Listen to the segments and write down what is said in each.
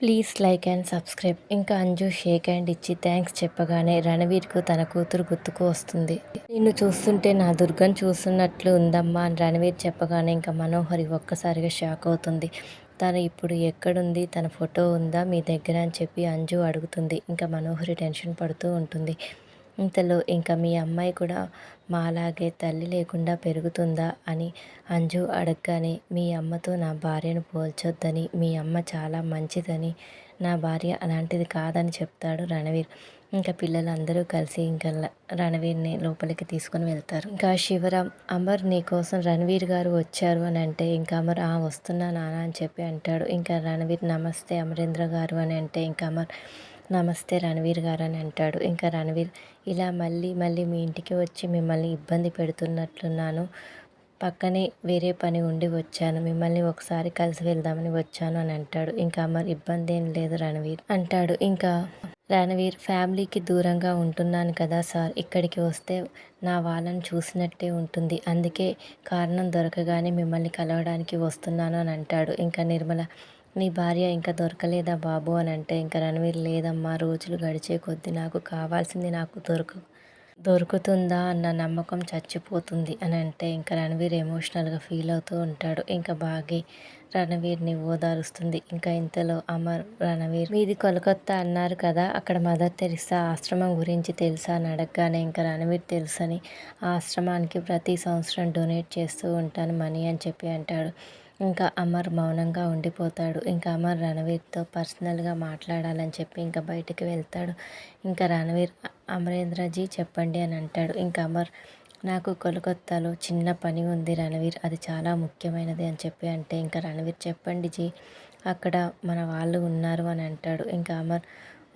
Please like and subscribe. ఇంకా Anju shake hand ఇచ్చి thanks చెప్పగానే రణవీర్కు తన కూతురు గుర్తుకు వస్తుంది. నిన్ను చూస్తుంటే నా దుర్గం చూస్తున్నట్లు ఉందమ్మా అని రణవీర్ చెప్పగానే ఇంకా మనోహరి ఒక్కసారిగా షాక్ అవుతుంది. తను ఇప్పుడు ఎక్కడుంది? తన ఫోటో ఉందా మీ దగ్గర? అని చెప్పి అంజు అడుగుతుంది. ఇంకా మనోహరి టెన్షన్ పడుతూ ఉంటుంది. ఇంతలో ఇంకా మీ అమ్మాయి కూడా మాలాగే తల్లి లేకుండా పెరుగుతుందా అని అంజు అడగగానే మీ అమ్మతో నా భార్యను పోల్చొద్దని మీ అమ్మ చాలా మంచిదని నా భార్య అలాంటిది కాదని చెప్తాడు రణవీర్. ఇంకా పిల్లలందరూ కలిసి ఇంకా రణవీర్ని లోపలికి తీసుకొని వెళ్తారు. ఇంకా శివరాం అమర్ నీ కోసం రణవీర్ గారు వచ్చారు అని అంటే ఇంకా అమర్ ఆ వస్తున్నా నాన్న అని చెప్పి అంటాడు. ఇంకా రణవీర్ నమస్తే అమరేంద్ర గారు అని అంటే ఇంకా అమర్ నమస్తే రణవీర్ గారు అని అంటాడు. ఇంకా రణవీర్ ఇలా మళ్ళీ మళ్ళీ మీ ఇంటికి వచ్చి మిమ్మల్ని ఇబ్బంది పెడుతున్నట్లున్నాను. పక్కనే వేరే పని ఉండి వచ్చాను. మిమ్మల్ని ఒకసారి కలిసి వెళ్దామని వచ్చాను అని అంటాడు. ఇంకా మరి ఇబ్బంది ఏం లేదు రణవీర్ అంటాడు. ఇంకా రణవీర్ ఫ్యామిలీకి దూరంగా ఉంటున్నాను కదా సార్. ఇక్కడికి వస్తే నా వాళ్ళని చూసినట్టే ఉంటుంది. అందుకే కారణం దొరకగానే మిమ్మల్ని కలవడానికి వస్తున్నాను అని అంటాడు. ఇంకా నిర్మల నీ భార్య ఇంకా దొరకలేదా బాబు అని అంటే ఇంకా రణవీర్ లేదమ్మా రోజులు గడిచే కొద్దీ నాకు కావాల్సింది నాకు దొరక దొరుకుతుందా అన్న నమ్మకం చచ్చిపోతుంది అని అంటే ఇంకా రణవీర్ ఎమోషనల్గా ఫీల్ అవుతూ ఉంటాడు. ఇంకా బాగి రణవీర్ని ఓదారుస్తుంది. ఇంకా ఇంతలో అమర్ రణవీర్ మీది కొలకత్తా అన్నారు కదా అక్కడ మదర్ తెరిసా ఆశ్రమం గురించి తెలుసా అని అడగగానే ఇంకా రణవీర్ తెలుసని ఆశ్రమానికి ప్రతి సంవత్సరం డొనేట్ చేస్తూ ఉంటాను మనీ అని చెప్పి అంటాడు. ఇంకా అమర్ మౌనంగా ఉండిపోతాడు. ఇంకా అమర్ రణవీర్తో పర్సనల్గా మాట్లాడాలని చెప్పి ఇంకా బయటికి వెళ్తాడు. ఇంకా రణవీర్ అమరేంద్రజీ చెప్పండి అని అంటాడు. ఇంకా అమర్ నాకు కోల్కత్తాలో చిన్న పని ఉంది రణవీర్ అది చాలా ముఖ్యమైనది అని చెప్పి అంటే ఇంకా రణవీర్ చెప్పండి జీ అక్కడ మన వాళ్ళు ఉన్నారు అని అంటాడు. ఇంకా అమర్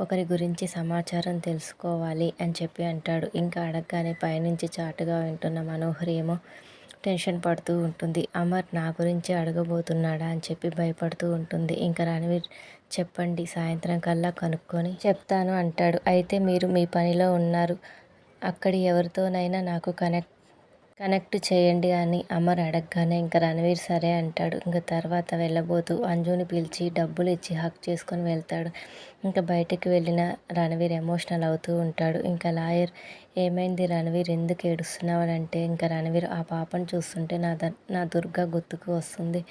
ఒకరి గురించి సమాచారం తెలుసుకోవాలి అని చెప్పి అంటాడు. ఇంకా అడగగానే పైనుంచి చాటుగా వింటున్న మనోహర్ ఏమో టెన్షన్ పడుతూ ఉంటుంది. అమర్ నా గురించి అడగబోతున్నాడా అని చెప్పి భయపడుతూ ఉంటుంది. ఇంకా రణవీర్ చెప్పండి సాయంత్రం కల్లా కనుక్కొని చెప్తాను అంటాడు. అయితే మీరు మీ పనిలో ఉన్నారు. అక్కడి ఎవరితోనైనా నాకు కనెక్ట్ కనెక్ట్ చేయండి అని అమర్ అడగగానే ఇంకా రణవీర్ సరే అంటాడు. ఇంకా తర్వాత వెళ్ళబోతూ అంజుని పిలిచి డబ్బులు ఇచ్చి హక్ చేసుకొని వెళ్తాడు. ఇంకా బయటికి వెళ్ళిన రణవీర్ ఎమోషనల్ అవుతూ ఉంటాడు. ఇంకా లాయర్ ఏమైంది రణవీర్? ఎందుకు ఏడుస్తున్నావు అని అంటే ఇంకా రణవీర్ ఆ పాపను చూస్తుంటే నా ద నా దుర్గా గుర్తుకు వస్తుంది.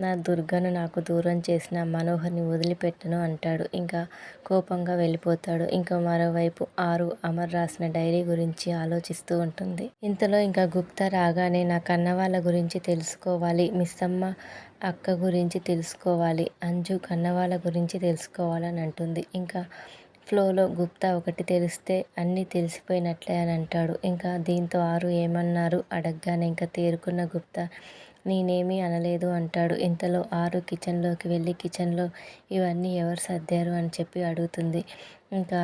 నా దుర్గను నాకు దూరం చేసిన మనోహర్ని వదిలిపెట్టను అంటాడు. ఇంకా కోపంగా వెళ్ళిపోతాడు. ఇంకా మరోవైపు ఆరు అమర్ రాసిన డైరీ గురించి ఆలోచిస్తూ ఉంటుంది. ఇంతలో ఇంకా గుప్తా రాగానే నా కన్న వాళ్ళ గురించి తెలుసుకోవాలి మిస్సమ్మ అక్క గురించి తెలుసుకోవాలి అంజు కన్నవాళ్ళ గురించి తెలుసుకోవాలని అంటుంది. ఇంకా ఫ్లోలో గుప్తా ఒకటి తెలిస్తే అన్నీ తెలిసిపోయినట్లే అని అంటాడు. ఇంకా దీంతో ఆరు ఏమన్నారు? అడగగానే ఇంకా తేరుకున్న గుప్తా నేనేమీ అనలేదు అంటాడు. ఇంతలో ఆరు కిచెన్లోకి వెళ్ళి కిచెన్లో ఇవన్నీ ఎవరు సర్దారు అని చెప్పి అడుగుతుంది. ఇంకా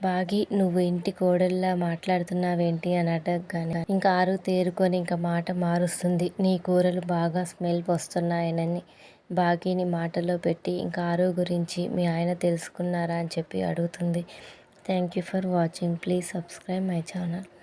బాగి నువ్వు ఇంటి కోడల్లా మాట్లాడుతున్నావేంటి అని అడగగానే. ఇంకా ఆరు తేరుకొని ఇంకా మాట మారుస్తుంది. నీ కూరలు బాగా స్మెల్ వస్తున్నాయనని బాగీని మాటలో పెట్టి ఇంకా ఆరు గురించి మీ ఆయన తెలుసుకున్నారా అని చెప్పి అడుగుతుంది. Thank you for watching. Please subscribe my channel.